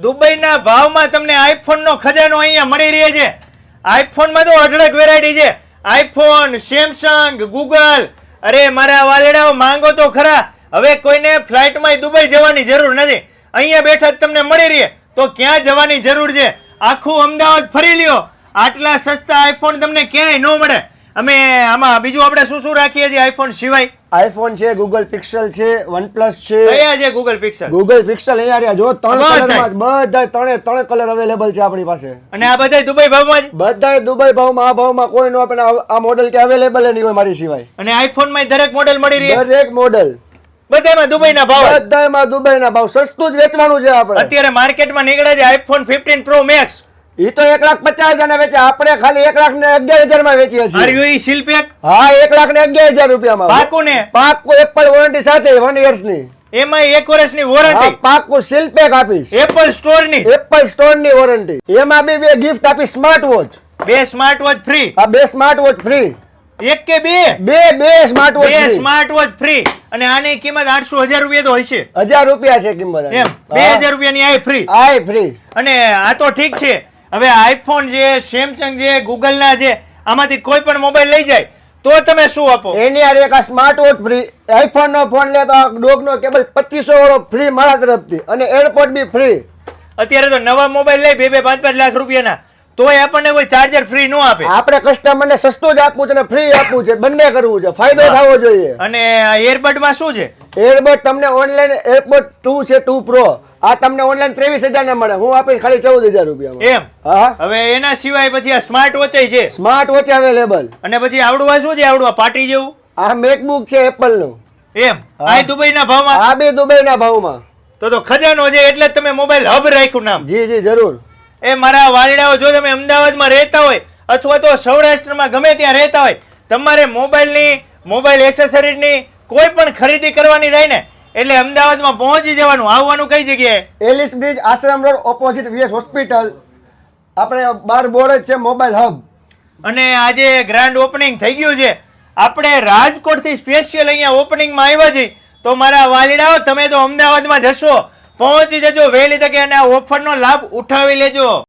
દુબઈના ભાવમાં તમને આઈફોન નો ખજાનો અહીંયા મળી રહે છે. આઈફોનમાં તો અઢળક વેરાયટી છે. IPhone, Samsung, Google. અરે, મારા વાલેડાઓ, માંગો તો ખરા. હવે કોઈને ફ્લાઇટમાં દુબઈ જવાની જરૂર નથી. અહીંયા બેઠા તમને મળી રહે. તો ક્યાં જવાની જરૂર છે? આખું અમદાવાદ ફરી લ્યો. આટલા સસ્તા આઈફોન તમને ક્યાંય ન મળે. અમે આમાં બીજું આપણે શું શું રાખીએ છીએ આઈફોન સિવાય? આઈફોન છે ગૂગલ પિક્સલ છે વનપ્લસ છે. કયા છે ગૂગલ પિક્સલ ગૂગલ પિક્સલ અહીંયા રહ્યા. જો ત્રણ. કલરમાં બધા ત્રણે ત્રણ કલર અવેલેબલ છે આપણી પાસે. અને આ બધા દુબઈ ભાવમાં બધા દુબઈ ભાવમાં આ ભાવમાં કોઈ નો આપણે આ- મોડેલ કે અવેલેબલ નહીં હોય મારી સિવાય. અને આઈફોનમાં દરેક મોડેલ મળી રહી? દરેક મોડેલ બધામાં દુબઈના ભાવ બધામાં દુબઈના ભાવ. સસ્તું જ વેચવાનું છે આપણે. અત્યારે માર્કેટમાં નીકળે છે આઈફોન 15 પ્રો મેક્સ ઈ તો એક લાખ પચાસ હજાર ને વેચે. આપણે ખાલી એક લાખ ને અગિયાર હજારમાં વેચીએ છીએ. ઈ સીલ હા એક લાખ ને અગિયાર હજાર રૂપિયામાં પાકો ને? પાકો એપલ વોરંટી સાથે વન યર્સની. એમાં એક વર્ષની હા વોરંટી પાકો પેક આપીશ. એપલ સ્ટોરની? એપલ સ્ટોરની વોરંટી એમાં બી બે ગિફ્ટ આપી સ્માર્ટ વોચ બે સ્માર્ટ વોચ ફ્રી આ બે સ્માર્ટ વોચ ફ્રી એક કે બે? બે બે સ્માર્ટ વોચ બે સ્માર્ટ વોચ ફ્રી અને આની કિંમત આઠસો હજાર રૂપિયા તો હશે. હજાર રૂપિયા છે કિંમત એમ બે હા. હજાર રૂપિયાની આય ફ્રી આય ફ્રી અને આ તો ઠીક છે. હવે આઈફોન છે સેમસંગ છે ગૂગલ ના છે આમાંથી કોઈ પણ મોબાઈલ લઈ જાય તો તમે શું આપો? એની હારે એક આ સ્માર્ટ વોચ ફ્રી આઈફોન નો ફોન લે તો ડોગ નો કેબલ પચીસો વાળો ફ્રી મારા તરફથી અને એરપોર્ટ બી ફ્રી અત્યારે તો નવા મોબાઈલ લઈ બે બે પાંચ પાંચ લાખ રૂપિયાના. તોય આપણને કોઈ ચાર્જર ફ્રી ન આપે. આપણે કસ્ટમરને સસ્તું જ આપવું છે અને ફ્રી આપવું છે બંને કરવું છે. ફાયદો થવો જોઈએ. અને એરબડમાં શું છે? એરબડ તમને ઓનલાઈન એરબડ ટુ છે ટુ પ્રો આ તમને ઓનલાઈન ત્રેવીસ હજાર ના મળે. હું આપીશ ખાલી ચૌદ હજાર રૂપિયા એમ? હા. હવે એના સિવાય પછી આ સ્માર્ટ વોચ છે. સ્માર્ટ વોચ અવેલેબલ અને પછી આવડું આ શું છે? આવડું આ પાટી જેવું? આ મેકબુક છે એપલનું એમ આ દુબઈના ભાવમાં? આ બી દુબઈના ભાવમાં. તો તો ખજાનો છે એટલે તમે મોબાઈલ હબ રાખ્યું નામ. જી જી જરૂર. એ મારા વાલડાઓ જો તમે અમદાવાદમાં રહેતા હોય અથવા તો સૌરાષ્ટ્રમાં ગમે ત્યાં રહેતા હોય તમારે મોબાઈલની મોબાઈલ એસેસરીની કોઈ પણ ખરીદી કરવાની થાય ને એટલે અમદાવાદમાં પહોંચી જવાનું આવવાનું કઈ જગ્યાએ? Ellis Bridge Ashram road opposite VS hospital આપણે બાર બોર્ડ જ છે મોબાઈલ હબ. અને આજે ગ્રાન્ડ ઓપનિંગ થઈ ગયું છે. આપણે રાજકોટથી સ્પેશિયલ અહીંયા ઓપનિંગમાં આવ્યા છીએ. તો મારા વાલીડાઓ તમે તો અમદાવાદમાં જશો પહોંચી જજો વહેલી તકે અને આ ઓફરનો લાભ ઉઠાવી લેજો.